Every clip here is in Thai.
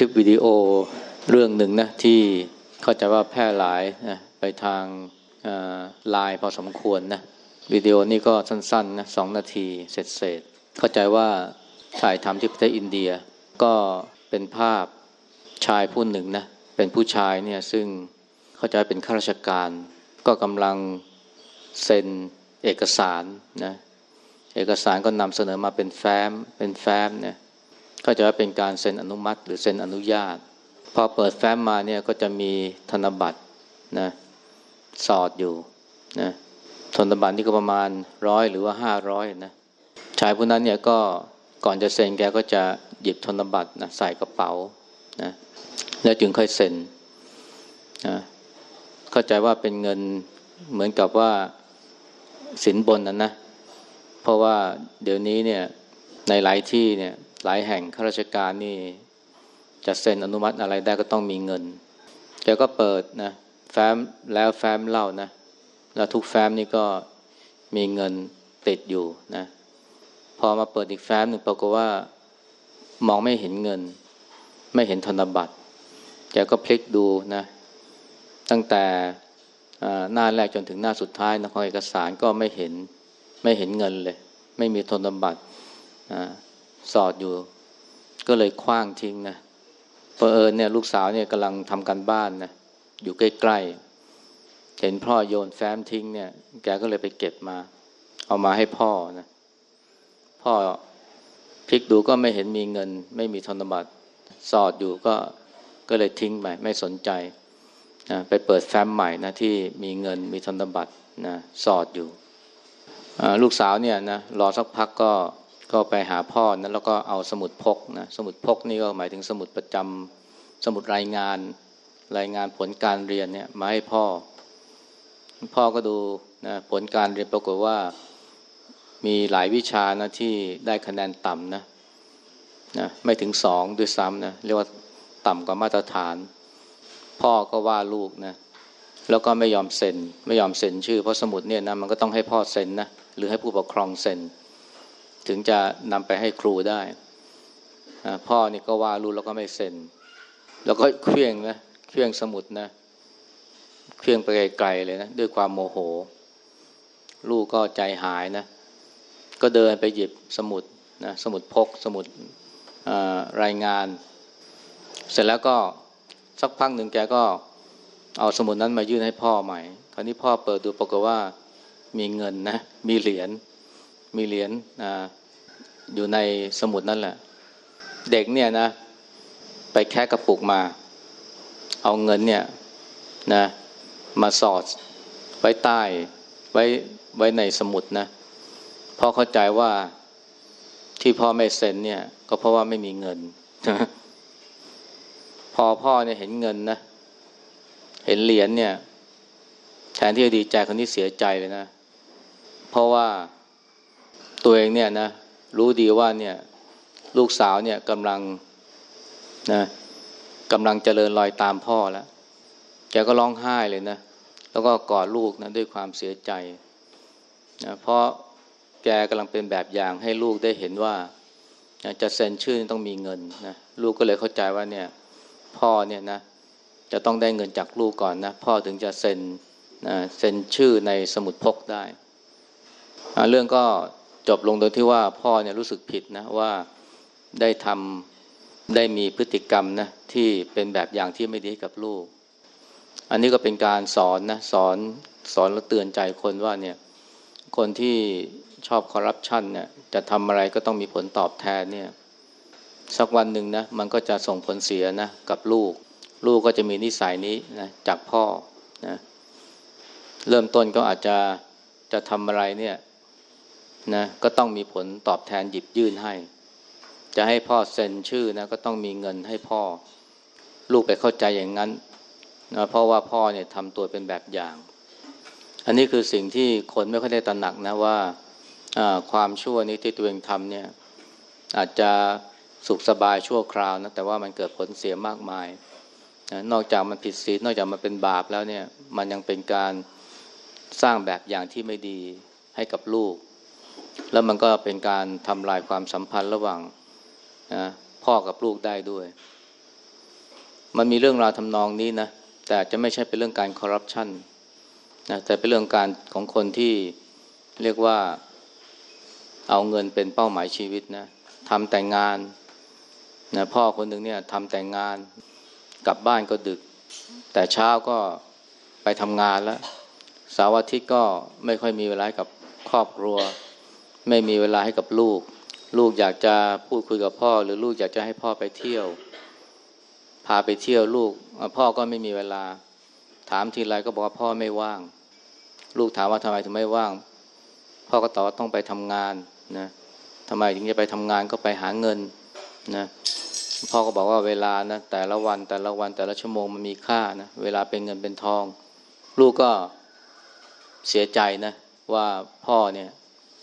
ลิปวิดีโอเรื่องหนึ่งนะที่เข้าใจว่าแพร่หลายนะไปทางไลน์พอสมควรนะวิดีโอนี้ก็สั้นๆนะสองนาทีเสร็จเสร็จเข้าใจว่าถ่ายทำที่ประเทศอินเดีย ก็เป็นภาพชายผู้หนึ่งนะเป็นผู้ชายเนี่ยซึ่งเข้าใจเป็นข้าราชการ ก็กำลังเซ็นเอกสารนะเอกสารก็นำเสนอมาเป็นแฟ้มเป็นแฟ้มเนี่ย ก็จะว่าเป็นการเซ็นอนุมัติ หรือเซ็นอนุญาต พอเปิดแฟ้มมาเนี่ยก็จะมีธนบัตรนะสอดอยู่นะธนบัตรนี่ก็ประมาณร้อยหรือว่าห้าร้อยนะชายผู้นั้นเนี่ยก็ก่อนจะเซ็นแกก็จะหยิบธนบัตรนะใส่กระเป๋านะแล้วจึงค่อยเซ็นนะเข้าใจว่าเป็นเงินเหมือนกับว่าสินบนนั้นนะ เพราะว่าเดี๋ยวนี้เนี่ยในหลายที่เนี่ย หลายแห่งข้าราชการนี่จะเซ็นอนุมัติอะไรได้ก็ต้องมีเงินแกก็เปิดนะแฟ้มแล้วแฟ้มเล่านะ แล้วทุกแฟ้มนี่ก็มีเงินติดอยู่นะ พอมาเปิดอีกแฟ้มหนึ่งปรากฏว่ามองไม่เห็นเงิน ไม่เห็นธนบัตรแกก็พลิกดูนะ ตั้งแต่หน้าแรกจนถึงหน้าสุดท้ายนะของเอกสารก็ไม่เห็นไม่เห็นเงินเลย ไม่มีธนบัตร สอดอยู่ ก็เลยคว้างทิ้งนะเพอเอิญเนี่ยลูกสาวเนี่ยกำลังทำการบ้านนะอยู่ใกล้ๆ เห็นพ่อโยนแฟ้มทิ้งเนี่ย แกก็เลยไปเก็บมา เอามาให้พ่อนะ พ่อพลิกดูก็ไม่เห็นมีเงิน ไม่มีธนบัตรสอดอยู่ก็ก็เลยทิ้งไปไม่สนใจนะไปเปิดแฟ้มใหม่นะที่มีเงินมีธนบัตรนะสอดอยู่ลูกสาวเนี่ยนะรอสักพักก็ ก็ไปหาพ่อนะแล้วก็เอาสมุดพกนะสมุดพกนี่ก็หมายถึงสมุดประจำสมุดรายงาน รายงานผลการเรียนเนี่ยมาให้พ่อ พ่อก็ดูนะผลการเรียนปรากฏว่ามีหลายวิชานะที่ได้คะแนนต่ำนะนะไม่ถึงสองด้วยซ้ำนะเรียกว่าต่ำกว่ามาตรฐาน พ่อก็ว่าลูกนะแล้วก็ไม่ยอมเซ็น ไม่ยอมเซ็นชื่อเพราะสมุดเนี่ยนะมันก็ต้องให้พ่อเซ็นนะหรือให้ผู้ปกครองเซ็น ถึงจะนำไปให้ครูได้พ่อนี่ก็ว่าลูกแล้วก็ไม่เซ็น แล้วก็เคลื่องนะเคลื่องสมุดนะเคลื่องไปไกลๆเลยนะด้วยความโมโห ลูกก็ใจหายนะ ก็เดินไปหยิบสมุดนะสมุดพกสมุดรายงาน เสร็จแล้วก็สักพักหนึ่งแกก็เอาสมุดนั้นมายื่นให้พ่อใหม่ คราวนี้พ่อเปิดดูปรากฏว่ามีเงินนะ มีเหรียญมีเหรียญอ อยู่ในสมุดนั่นแหละ เด็กเนี่ยนะ ไปแค่กระปุกมา เอาเงินเนี่ยนะมาสอด ไว้ใต้ไว้ไว้ในสมุดนะพ่อเข้าใจว่าที่พ่อไม่เซ็นเนี่ย ก็เพราะว่าไม่มีเงิน พอพ่อเนี่ยเห็นเงินนะ เห็นเหรียญเนี่ย แทนที่จะดีใจคนนี้เสียใจเลยนะ เพราะว่าตัวเองเนี่ยนะ รู้ดีว่าเนี่ยลูกสาวเนี่ยกำลังนะกำลังเจริญรอยตามพ่อแล้วแกก็ร้องไห้เลยนะ แล้วก็กอดลูกนะด้วยความเสียใจนะเพราะแกกำลังเป็นแบบอย่างให้ลูกได้เห็นว่า จะเซ็นชื่อต้องมีเงินนะลูกก็เลยเข้าใจว่าเนี่ยพ่อเนี่ยนะจะต้องได้เงินจากลูกก่อนนะพ่อถึงจะเซ็นนะเซ็นชื่อในสมุดพกได้ เรื่องก็ จบลงโดยที่ว่าพ่อเนี่ยรู้สึกผิดนะว่าได้ทำได้มีพฤติกรรมนะที่เป็นแบบอย่างที่ไม่ดีกับลูก อันนี้ก็เป็นการสอนนะสอนสอนแล้วเตือนใจคนว่าเนี่ยคนที่ชอบคอร์รัปชันเนี่ยจะทำอะไรก็ต้องมีผลตอบแทนเนี่ยสักวันหนึ่งนะมันก็จะส่งผลเสียนะกับลูก ลูกก็จะมีนิสัยนี้นะจากพ่อนะเริ่มต้นก็อาจจะจะทำอะไรเนี่ย นะก็ต้องมีผลตอบแทนหยิบยื่นให้ จะให้พ่อเซ็นชื่อนะก็ต้องมีเงินให้พ่อ ลูกไปเข้าใจอย่างนั้นนะเพราะว่าพ่อเนี่ยทำตัวเป็นแบบอย่าง อันนี้คือสิ่งที่คนไม่ค่อยได้ตระหนักนะว่าความชั่วนี้ที่ตัวเองทำเนี่ยอาจจะสุขสบายชั่วคราวนะแต่ว่ามันเกิดผลเสียมากมายนอกจากมันผิดศีลนอกจากมันเป็นบาปแล้วเนี่ยมันยังเป็นการสร้างแบบอย่างที่ไม่ดีให้กับลูก แล้วมันก็เป็นการทำลายความสัมพันธ์ระหว่างนะพ่อกับลูกได้ด้วย มันมีเรื่องราวทำนองนี้นะ แต่จะไม่ใช่เป็นเรื่องการคอร์รัปชันนะแต่เป็นเรื่องการของคนที่เรียกว่าเอาเงินเป็นเป้าหมายชีวิตนะทำแต่งงานนะพ่อคนหนึ่งเนี่ยทำแต่งงานกลับบ้านก็ดึก แต่เช้าก็ไปทำงานแล้วสาร์อาทิตย์ก็ไม่ค่อยมีเวลากับครอบครัว ไม่มีเวลาให้กับลูก ลูกอยากจะพูดคุยกับพ่อ หรือลูกอยากจะให้พ่อไปเที่ยว พาไปเที่ยวลูก พ่อก็ไม่มีเวลา ถามทีไรก็บอกว่าพ่อไม่ว่าง ลูกถามว่าทำไมถึงไม่ว่าง พ่อก็ตอบว่าต้องไปทำงานนะทำไมถึงจะไปทำงานก็ไปหาเงินนะพ่อก็บอกว่าเวลานะแต่ละวันแต่ละวันแต่ละชั่วโมงมันมีค่านะเวลาเป็นเงินเป็นทอง ลูกก็เสียใจนะว่าพ่อเนี่ย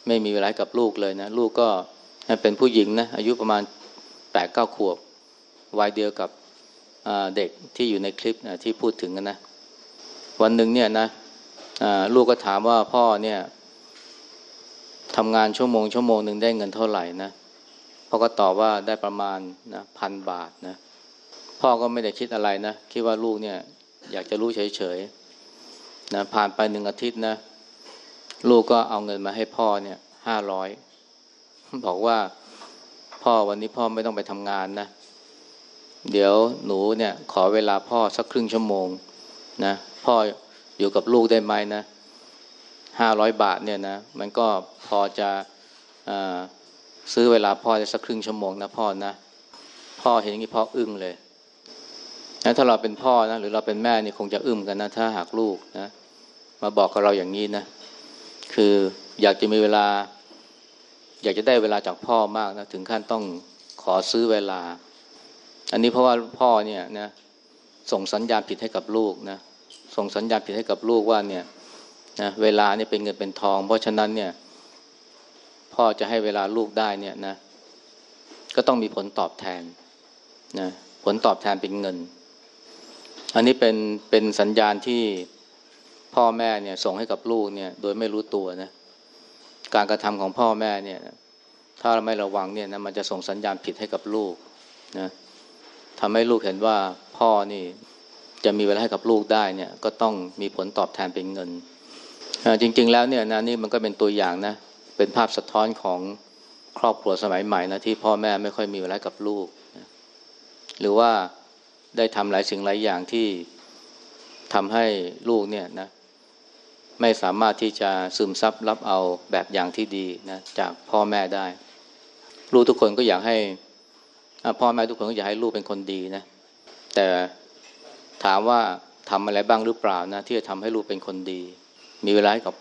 ไม่มีเวลากับลูกเลยนะ ลูกก็เป็นผู้หญิงนะ อายุประมาณแปดเก้าขวบวัยเดียวกับเด็กที่อยู่ในคลิปนะที่พูดถึงกันนะ วันหนึ่งเนี่ยนะลูกก็ถามว่าพ่อเนี่ยทำงานชั่วโมงชั่วโมงหนึ่งได้เงินเท่าไหร่นะพ่อก็ตอบว่าได้ประมาณนะพันบาทนะพ่อก็ไม่ได้คิดอะไรนะ คิดว่าลูกเนี่ยอยากจะรู้เฉยๆนะผ่านไปหนึ่งอาทิตย์นะ ลูกก็เอาเงินมาให้พ่อเนี่ยห้าร้อยบอกว่าพ่อวันนี้พ่อไม่ต้องไปทำงานนะ เดี๋ยวหนูเนี่ย ขอเวลาพ่อสักครึ่งชั่วโมงนะพ่ออยู่กับลูกได้ไหมนะห้าร้อยบาทเนี่ยนะมันก็พอจะซื้อเวลาพ่อได้สักครึ่งชั่วโมงนะพ่อนะพ่อเห็นอย่างนี้พ่ออึ้งเลยนะถ้าเราเป็นพ่อนะหรือเราเป็นแม่นี่คงจะอึ้มกันนะถ้าหากลูกนะมาบอกกับเราอย่างนี้นะ คืออยากจะมีเวลา อยากจะได้เวลาจากพ่อมากนะถึงขั้นต้องขอซื้อเวลา อันนี้เพราะว่าพ่อเนี่ยนะส่งสัญญาณผิดให้กับลูกนะส่งสัญญาณผิดให้กับลูกว่าเนี่ยนะเวลาเนี่ยเป็นเงินเป็นทอง เพราะฉะนั้นเนี่ย พ่อจะให้เวลาลูกได้เนี่ยนะ ก็ต้องมีผลตอบแทนนะผลตอบแทนเป็นเงิน อันนี้เป็นเป็นสัญญาณที่ พ่อแม่เนี่ยส่งให้กับลูกเนี่ยโดยไม่รู้ตัวนะการกระทำของพ่อแม่เนี่ยถ้าเราไม่ระวังเนี่ยนะมันจะส่งสัญญาณผิดให้กับลูกนะทำให้ลูกเห็นว่าพ่อนี่จะมีเวลาให้กับลูกได้เนี่ยก็ต้องมีผลตอบแทนเป็นเงิน จริง ๆ แล้วเนี่ยนะนี่มันก็เป็นตัวอย่างนะเป็นภาพสะท้อนของครอบครัวสมัยใหม่นะที่พ่อแม่ไม่ค่อยมีเวลากับลูกนะหรือว่าได้ทำหลายสิ่งหลายอย่างที่ทำให้ลูกเนี่ยนะ ไม่สามารถที่จะซึมซับรับเอาแบบอย่างที่ดีนะจากพ่อแม่ได้ ลูกทุกคนก็อยากให้พ่อแม่ทุกคนก็อยากให้ลูกเป็นคนดีนะ แต่ถามว่าทำอะไรบ้างหรือเปล่านะที่จะทำให้ลูกเป็นคนดี มีเวลากับ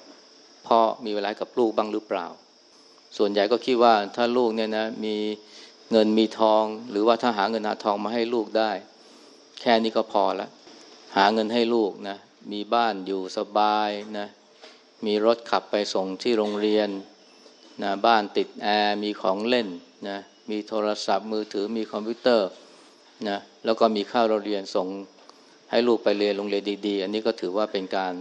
พ่อมีเวลากับลูกบ้างหรือเปล่า ส่วนใหญ่ก็คิดว่าถ้าลูกเนี่ยนะมีเงินมีทอง หรือว่าถ้าหาเงินหาทองมาให้ลูกได้ แค่นี้ก็พอละหาเงินให้ลูกนะ มีบ้านอยู่สบายนะมีรถขับไปส่งที่โรงเรียนนะบ้านติดแอร์มีของเล่นนะมีโทรศัพท์มือถือมีคอมพิวเตอร์นะแล้วก็มีข้าวเราเรียนส่งให้ลูกไปเรียนโรงเรียนดีๆ อันนี้ก็ถือว่าเป็นการ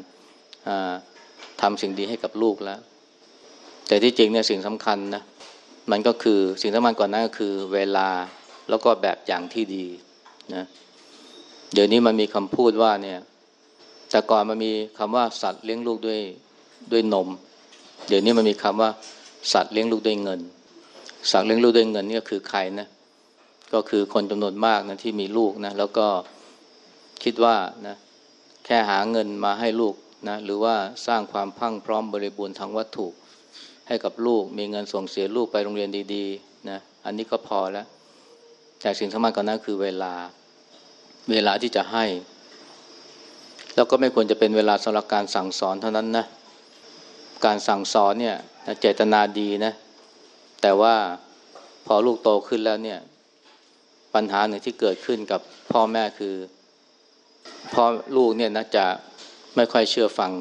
ทำสิ่งดีให้กับลูกแล้ว แต่ที่จริงเนี่ยสิ่งสำคัญนะมันก็คือสิ่งสำคัญกว่านั้นก็คือเวลาแล้วก็แบบอย่างที่ดีนะเดี๋ยวนี้มันมีคำพูดว่าเนี่ย แต่ก่อนมันมีคำว่าสัตว์เลี้ยงลูกด้วยด้วยนม เดี๋ยวนี้มันมีคำว่าสัตว์เลี้ยงลูกด้วยเงิน สัตว์เลี้ยงลูกด้วยเงินนี่ก็คือใครนะก็คือคนจำนวนมากนะที่มีลูกนะแล้วก็คิดว่านะแค่หาเงินมาให้ลูกนะหรือว่าสร้างความพังพร้อมบริบูรณ์ทางวัตถุ ให้กับลูกมีเงินส่งเสียลูกไปโรงเรียนดีๆนะอันนี้ก็พอแล้ว แต่สิ่งสำคัญกว่านั้นคือเวลาเวลาที่จะให้ แล้วก็ไม่ควรจะเป็นเวลาสำหรับการสั่งสอนเท่านั้นนะ การสั่งสอนเนี่ยเจตนาดีนะ แต่ว่าพอลูกโตขึ้นแล้วเนี่ย ปัญหาหนึ่งที่เกิดขึ้นกับพ่อแม่คือพ่อลูกเนี่ยนะจะไม่ค่อยเชื่อฟัง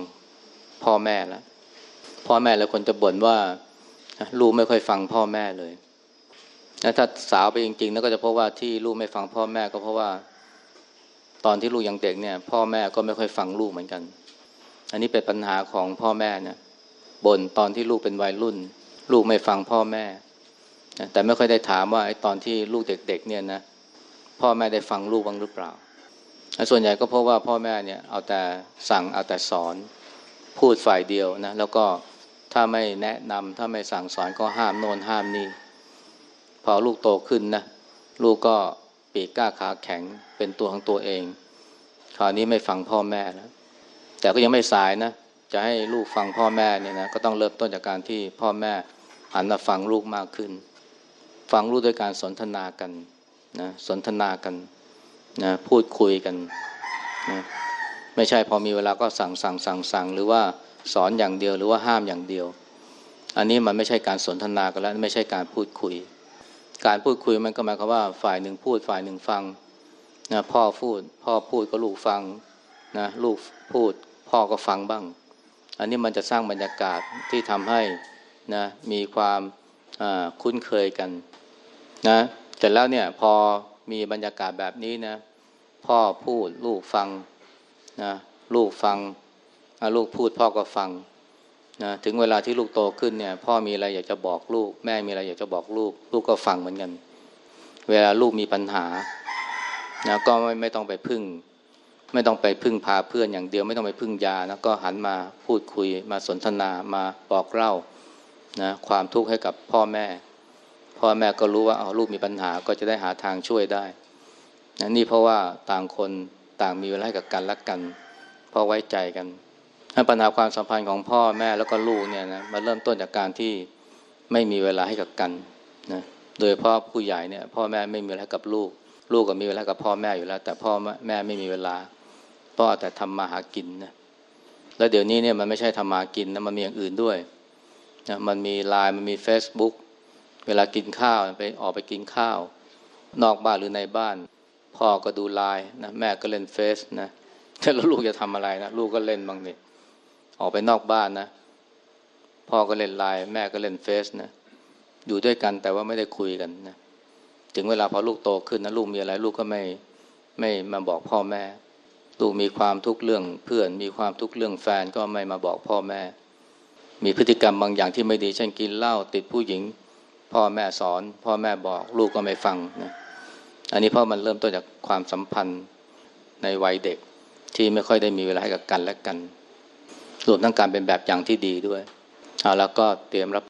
พ่อแม่แล้วพ่อแม่แล้วคนจะบ่นว่าลูกไม่ค่อยฟังพ่อแม่เลยถ้าสาวไปจริงๆแล้วก็จะพบว่าที่ลูกไม่ฟังพ่อแม่ก็เพราะว่า ตอนที่ลูกยังเด็กเนี่ยพ่อแม่ก็ไม่ค่อยฟังลูกเหมือนกัน อันนี้เป็นปัญหาของพ่อแม่เนี่ยบ่นตอนที่ลูกเป็นวัยรุ่น ลูกไม่ฟังพ่อแม่ แต่ไม่ค่อยได้ถามว่าไอ้ตอนที่ลูกเด็กๆเนี่ยนะพ่อแม่ได้ฟังลูกบ้างหรือเปล่า ส่วนใหญ่ก็เพราะว่าพ่อแม่เนี่ยเอาแต่สั่งเอาแต่สอน พูดฝ่ายเดียวนะแล้วก็ถ้าไม่แนะนำถ้าไม่สั่งสอนก็ห้ามโน่นห้ามนี่พอลูกโตขึ้นนะลูกก็ ปีกกล้าขาแข็งเป็นตัวของตัวเอง คราวนี้ไม่ฟังพ่อแม่แล้วแต่ก็ยังไม่สายนะ จะให้ลูกฟังพ่อแม่เนี่ยนะก็ต้องเริ่มต้นจากการที่พ่อแม่หันมาฟังลูกมากขึ้น ฟังลูกด้วยการสนทนากันนะสนทนากันนะพูดคุยกันนะไม่ใช่พอมีเวลาก็สั่งสั่งสั่งสั่งหรือว่าสอนอย่างเดียวหรือว่าห้ามอย่างเดียว อันนี้มันไม่ใช่การสนทนากันแล้วไม่ใช่การพูดคุย การพูดคุยมันก็หมายความว่าฝ่ายหนึ่งพูดฝ่ายหนึ่งฟังนะพ่อพูด พ่อพูดก็ลูกฟังนะลูกพูด พ่อก็ฟังบ้าง อันนี้มันจะสร้างบรรยากาศที่ทำให้นะมีความคุ้นเคยกันนะแต่แล้วเนี่ยพอมีบรรยากาศแบบนี้นะพ่อพูดลูกฟังนะลูกฟังลูกพูดพ่อก็ฟัง นะถึงเวลาที่ลูกโตขึ้นเนี่ย พ่อมีอะไรอยากจะบอกลูก แม่มีอะไรอยากจะบอกลูก ลูกก็ฟังเหมือนกัน เวลาลูกมีปัญหานะก็ไม่ไม่ต้องไปพึ่ง ไม่ต้องไปพึ่งพาเพื่อนอย่างเดียวไม่ต้องไปพึ่งยานะก็หันมาพูดคุยมาสนทนามาบอกเล่านะความทุกข์ให้กับพ่อแม่ พ่อแม่ก็รู้ว่าเอาลูกมีปัญหาก็จะได้หาทางช่วยได้นะนี่เพราะว่าต่างคนต่างมีเวลาให้กับกันและกัน เพราะไว้ใจกัน ปัญหาความสัมพันธ์ของพ่อแม่แล้วก็ลูกเนี่ยนะมาเริ่มต้นจากการที่ไม่มีเวลาให้กับกันนะโดยพ่อผู้ใหญ่เนี่ยพ่อแม่ไม่มีเวลากับลูก ลูกก็มีเวลากับพ่อแม่อยู่แล้ว แต่พ่อแม่ไม่มีเวลาพ่อแต่ทำมาหากินนะแล้วเดี๋ยวนี้เนี่ยมันไม่ใช่ทำมาหากินนะมันมีอย่างอื่นด้วยนะมันมีไลน์มันมี Facebook เวลากินข้าวไปออกไปกินข้าว นอกบ้านหรือในบ้าน พ่อก็ดูไลน์นะแม่ก็เล่นเฟซนะแล้วลูกจะทำอะไรนะลูกก็เล่นบางนี่ ออกไปนอกบ้านนะ พ่อก็เล่นไลน์แม่ก็เล่นเฟซนะอยู่ด้วยกันแต่ว่าไม่ได้คุยกันนะถึงเวลาพอลูกโตขึ้นนะลูกมีอะไร ลูกก็ไม่ไม่มาบอกพ่อแม่ ลูกมีความทุกข์เรื่องเพื่อน มีความทุกข์เรื่องแฟนก็ไม่มาบอกพ่อแม่ มีพฤติกรรมบางอย่างที่ไม่ดีเช่นกินเหล้าติดผู้หญิง พ่อแม่สอน พ่อแม่บอกลูกก็ไม่ฟังนะอันนี้พราะมันเริ่มต้นจากความสัมพันธ์ในวัยเด็กที่ไม่ค่อยได้มีเวลาให้กับกันและกัน รวมทั้งการเป็นแบบอย่างที่ดีด้วยแล้วก็เตรียมรับ